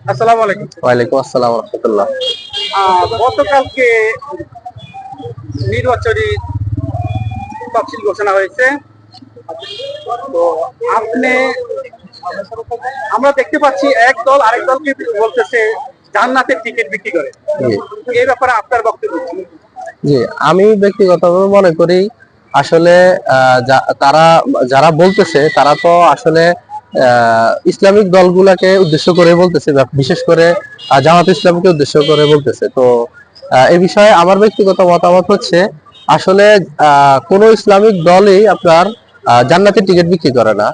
আসসালামু আলাইকুম। ওয়ালাইকুম আসসালাম রহমতুল্লাহ। গতকালকে নির্বাচনী তফসিল ঘোষণা হয়েছে। তো আপনি আমরা দেখতে পাচ্ছি এক দল আরেক দলকে বলতেছে জান্নাতের টিকিট বিক্রি করে। এই ব্যাপারে আপনার বক্তব্য জি আমি ব্যক্তিগতভাবে মনে করি আসলে আহ, যা- তারা যারা বলতেছে তারা তো আসলে ইসলামিক দলগুলাকে উদ্দেশ্য করে বলতেছে বিশেষ করে জামাত ইসলামকে উদ্দেশ্য করে বলতেছে। তো এই বিষয়ে আমার ব্যক্তিগত মতামত হচ্ছে, আসলে কোনো ইসলামিক দলই আপনার জান্নাতের টিকিট বিক্রি করে না।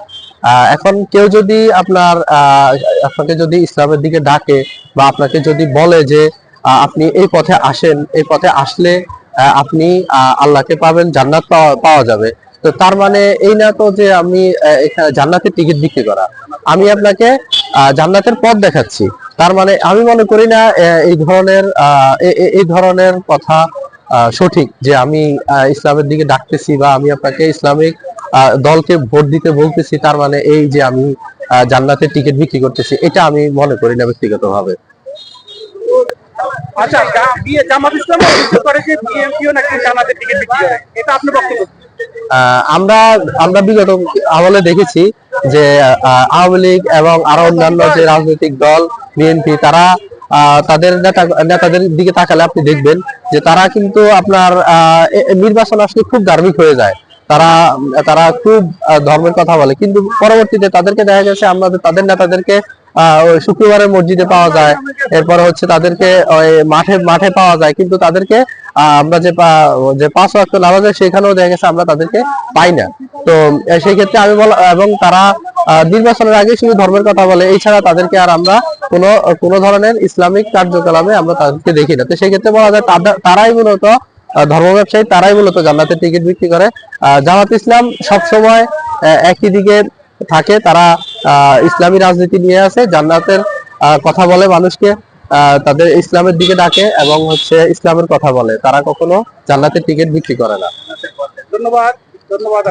এখন কেউ যদি আপনার আপনাকে যদি ইসলামের দিকে ডাকে, বা আপনাকে যদি বলে যে আপনি এই পথে আসেন, এই পথে আসলে আপনি আল্লাহকে পাবেন, জান্নাত পাওয়া যাবে। তো তার মানে এই না তো যে আমি জান্নাতের টিকিট বিক্রি করা। আমি আপনাকে জান্নাতের পথ দেখাচ্ছি। তার মানে আমি মনে করি না এই ধরনের এই ধরনের কথা সঠিক যে আমি ইসলামের দিকে ডাকতেছি বা আমি আপনাকে ইসলামিক দলকে ভোট দিতে বলতেছি, তার মানে এই যে আমি জান্নাতের টিকিট বিক্রি করতেছি, এটা আমি মনে করি না ব্যক্তিগতভাবে। আচ্ছা বিয়ে জামাত ইসলাম করে যে বিএনপিও নাকি জান্নাতের টিকিট বিক্রি করে? এটা আপনার বক্তব্য। আমরা আমরা বিগত আমলে দেখেছি যে আওয়ামী লীগ এবং আরও অন্যান্য যে রাজনৈতিক দল, বিএনপি, তারা তাদের নেতা, নেতাদের দিকে তাকালে আপনি দেখবেন যে তারা কিন্তু আপনার নির্বাচন আসলে খুব ধার্মিক হয়ে যায়। তারা তারা খুব ধর্মের কথা বলে। কিন্তু পরবর্তীতে তাদেরকে দেখা গেছে আমাদের তাদের নেতাদেরকে শুক্রবারের মসজিদে পাওয়া যায়, এরপরে হচ্ছে তাদেরকে মাঠে মাঠে পাওয়া যায়। কিন্তু তাদেরকে আমরা যে যে পাঁচ ওয়াক্ত নামাজ সেখানেও দেখা গেছে, আমরা তাদেরকে পাই না। তো সেই ক্ষেত্রে আমি বলা এবং তারা নির্বাচনের আগে শুধু ধর্মের কথা বলে এছাড়া তাদেরকে আর আমরা কোনো কোনো ধরনের ইসলামিক কার্যকলাপে আমরা তাদেরকে দেখি না। তো সেই ক্ষেত্রে বলা যায় তারাই মূলত ধর্ম ব্যবসায়ী, তারাই মূলত জান্নাতের টিকিট বিক্রি করে। জামাত ইসলাম সবসময় একই দিকে থাকে। তারা ইসলামী রাজনীতি নিয়ে আসে, জান্নাতের কথা বলে মানুষকে। তাদের ইসলামের দিকে ডাকে এবং হচ্ছে ইসলামের কথা বলে। তারা কখনো জান্নাতের টিকিট বিক্রি করে না। ধন্যবাদ ধন্যবাদ।